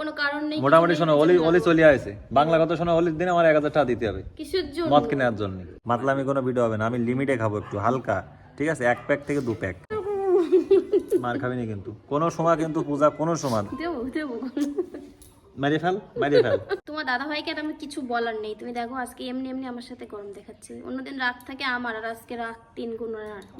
কোনো কারণ নেই মোটামুটি শোনো অলি অলি চলে আসে বাংলা কথা শোনো অলির দিনে আমার এক হাজার টাকা দিতে হবে। কিসের জন্য। মদ কেনার জন্য। মাতলামি কোনো ভিডিও হবে না আমি লিমিটে খাব একটু হালকা। ঠিক আছে? এক প্যাক থেকে দু প্যাক মার খাবি না কিন্তু। কোনো সময় কিন্তু পূজা কোনো সময় দেবো দেবো। মারিয়ে ফেল মারিয়ে ফেল। তোমার দাদা ভাইকে আর আমি কিছু বলার নেই। তুমি দেখো আজকে এমনি এমনি আমার সাথে গরম দেখাচ্ছে। অন্যদিন রাত থাকে আমার আর আজকে রাত তিন গুণ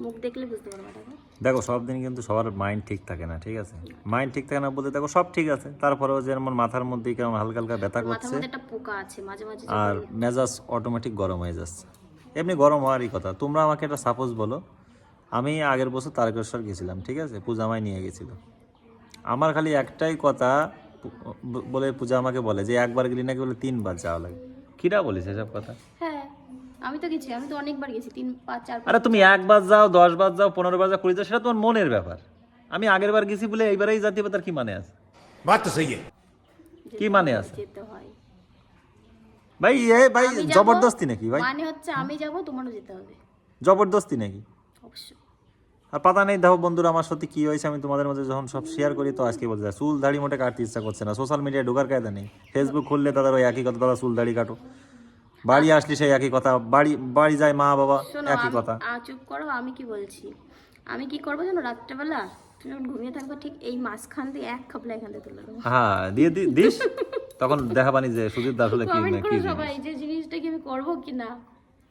মুখ দেখলে বুঝতে পারবা দেখো। দেখো সব দিন কিন্তু সবার মাইন্ড ঠিক থাকে না ঠিক আছে? মাইন্ড ঠিক থাকে না বলতে দেখো সব ঠিক আছে। তারপরেও যেমন মাথার মধ্যে কেমন হালকা হালকা ব্যথা মাথার করছে মধ্যে একটা পোকা আছে মাঝে মাঝে আর মেজাজ অটোমেটিক গরম হয়ে যাচ্ছে। এমনি গরম হওয়ারই কথা। তোমরা আমাকে একটা সাপোজ বলো আমি আগের বছর তারকেশ্বর গেছিলাম ঠিক আছে? পূজা আমায় নিয়ে গেছিল। আমার খালি একটাই কথা বলে পূজা আমাকে বলে যে একবার গেলি নাকি বলে তিনবার যাওয়া লাগে। কিরা বলিস এসব কথা? হ্যাঁ আমি তো গেছি আমি তো অনেকবার গেছি তিন পাঁচ চার আরে তুমি একবার যাও দশ বার যাও পনেরো বার যাও কুড়ি যাও সেটা তোমার মনের ব্যাপার। আমি আগের বার গেছি বলে এইবারেই জাতি তার কি মানে আছে? বাত তো সেই কি মানে আছে? যেতে হয়। ভাই এ ভাই জবরদস্তি নাকি ভাই? মানে হচ্ছে আমি যাব তোমারও যেতে হবে। জবরদস্তি নাকি? অবশ্যই। আর পাতা নেই দেখো বন্ধুরা আমার সত্যি কি হয়েছে আমি তোমাদের মধ্যে যখন সব শেয়ার করি তো আজকে বলতে চাই, চুল দাড়ি মোটে কাটতে ইচ্ছা করছে না। সোশ্যাল মিডিয়ায় ঢোকার কায়দা নেই। ফেসবুক খুললে তাদের ওই একই কথা দাদা চুল দাড়ি কাটো। বাড়ি আসলি সেই একই কথা বাড়ি বাড়ি যায় মা বাবা একই কথা। চুপ করো আমি কি বলছি? আমি কি করব জানো রাত্রেবেলা? তুমি যখন ঘুমিয়ে থাকবে ঠিক এই মাঝখান দিয়ে এক খাপলা এখান থেকে তুলে হ্যাঁ দিয়ে দিস। তখন দেখাবানি যে সুজিত দাস হলে কি কমেন্ট কি সবাই যে জিনিসটা কি আমি করব কি না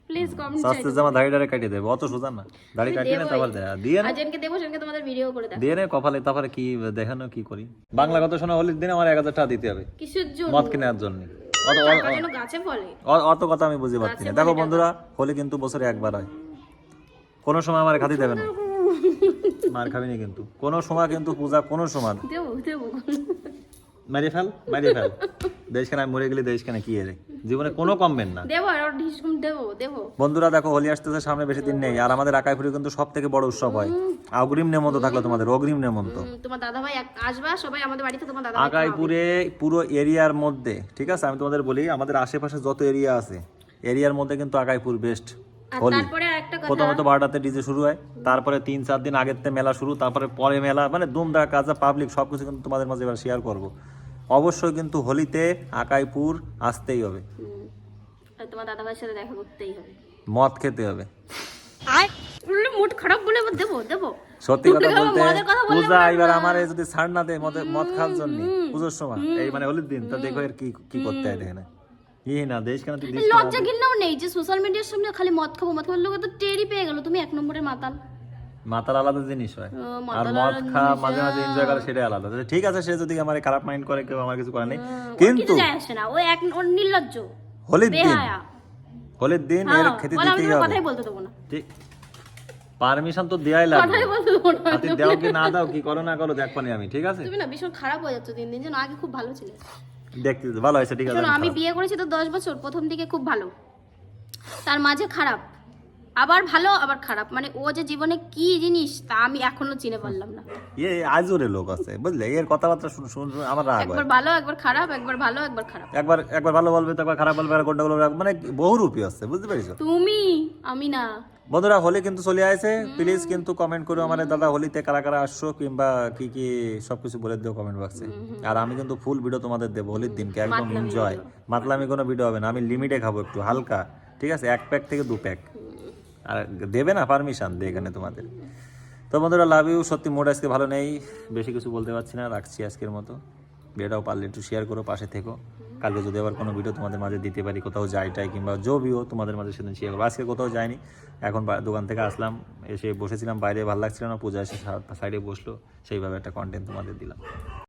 প্লিজ কমেন্ট চাই স্বাস্থ্যের জামা দাড়ি দাড়ি কাটিয়ে দেবে। অত সোজা না। দাড়ি কাটিয়ে না তারপর দেয়। দিয়ে না। আর যেনকে দেবো সেনকে তোমাদের ভিডিও করে দেখো দিয়ে নে কপালে তারপরে কি দেখানো কি করি? বাংলা কথা শোনা হলির দিনে আমার এক হাজার টাকা দিতে হবে। কিসের জন্য? মদ কেনার জন্য। অত- কথা আমি বুঝতে পারছি না। দেখো বন্ধুরা হোলি কিন্তু বছরে একবার হয়। কোনো সময় আমার খাতি দেবে না। মার খাবি না কিন্তু। কোনো সময় কিন্তু পূজা কোনো সময় দেবো ফেল মেরে ফেল। দেশখানে মরে গেলে দেশখানে কি এর জীবনে কোনো কমবেন না। দেবো আর ঢিসকুম দেবো দেবো। বন্ধুরা দেখো হোলি আসতেছে সামনে বেশি দিন নেই আর আমাদের আকাইপুরে কিন্তু সব থেকে বড় উৎসব হয়। অগ্রিম নেমন্ত থাকল তোমাদের অগ্রিম নেমন্ত। তোমার দাদা ভাই আসবা সবাই আমাদের বাড়িতে তোমার দাদা আকাইপুরে পুরো এরিয়ার মধ্যে ঠিক আছে আমি তোমাদের বলি আমাদের আশেপাশে যত এরিয়া আছে এরিয়ার মধ্যে কিন্তু আকাইপুর বেস্ট হোলি। তারপরে একটা কথা প্রথমত বারোটাতে ডিজে শুরু হয় তারপরে তিন চার দিন আগের থেকে মেলা শুরু তারপরে পরে মেলা মানে দুমদা কাজা পাবলিক সব কিছু কিন্তু তোমাদের মাঝে এবার শেয়ার করব। অবশ্যই কিন্তু হোলিতে আকাইপুর আসতেই হবে। তোমার দাদা সাথে দেখা করতেই হবে। মদ খেতে হবে। মুড খারাপ বলে দেবো দেবো সত্যি কথা বলতে মদের কথা বললে পূজা এবার আমার যদি ছাড় না দেয় মদ খাওয়ার জন্য। পুজোর সময়। এই মানে হোলির দিন তা দেখো এর কি কি করতে হয় দেখে না ই না দেশ কেন তুই লজ্জা ঘিন্নাও নেই যে সোশ্যাল মিডিয়ার সামনে খালি মদ খাব মদ খাবার লোকে তো টেরই পেয়ে গেল তুমি এক নম্বরের মাতাল। মাতার আলাদা জিনিস হয়। আর মদ মাঝে মাঝে এনজয় করে সেটাই আলাদা। ঠিক আছে সে যদি আমার খারাপ মাইন্ড করে কেউ আমার কিছু করে নেই। কিন্তু ও এক নির্লজ্জ হোলির দিন। হোলির দিন এর হ্যাঁ, খেতে দিতেই হবে। কথাই বলতে দেবো না। ঠিক। পারমিশন তো দেয়াই লাগবে। কথাই বলতে দেবো না। হাতে দাও কি না দাও কি করো না করো দেখবানি আমি ঠিক আছে? তুমি না ভীষণ খারাপ হয়ে যাচ্ছ দিন দিন যেন আগে খুব ভালো ছিল। দেখতে ভালো হয়েছে ঠিক আছে আমি বিয়ে করেছি তো দশ বছর প্রথম দিকে খুব ভালো। তার মাঝে খারাপ। আবার ভালো আবার খারাপ। মানে ও যে জীবনে কি জিনিস তা আমি এখনও চিনে পারলাম না। এ আজরে লোক আছে বুঝলে? এর কথাবার্তা শুন শুনে আমার রাগ একবার ভালো একবার খারাপ একবার ভালো একবার খারাপ। একবার একবার ভালো বলবে তো একবার খারাপ বলবে আর বলবে মানে বহুরূপী আছে বুঝতে পেরেছ? তুমি আমি না। বন্ধুরা হোলি কিন্তু চলে আসে। প্লিজ কিন্তু কমেন্ট করো আমার দাদা হোলিতে কারা কারা আসছো কিংবা কি কি সবকিছু বলে দিও কমেন্ট বক্সে আর আমি কিন্তু ফুল ভিডিও তোমাদের দেবো হোলির দিনকে একদম এনজয় মাতলামি কোনো ভিডিও হবে না আমি লিমিটে খাব একটু হালকা। ঠিক আছে? এক প্যাক থেকে দু প্যাক আর দেবে না পারমিশন দিয়ে এখানে তোমাদের। তো বন্ধুরা লাভ ইউ সত্যি মোড আজকে ভালো নেই। বেশি কিছু বলতে পারছি না, রাখছি আজকের মতো। ভিডিওটাও পারলে একটু শেয়ার করো, পাশে থেকো। কালকে যদি আবার কোনো ভিডিও তোমাদের মাঝে দিতে পারি, কোথাও যাই টাই কিংবা জো ভিও তোমাদের মাঝে সেদিন শেয়ার করব। আজকে কোথাও যাইনি। এখন দোকান থেকে আসলাম, এসে বসেছিলাম। বাইরে ভালো লাগছিল না, পূজা এসে সাইডে বসল। সেইভাবে একটা কন্টেন্ট তোমাদের দিলাম।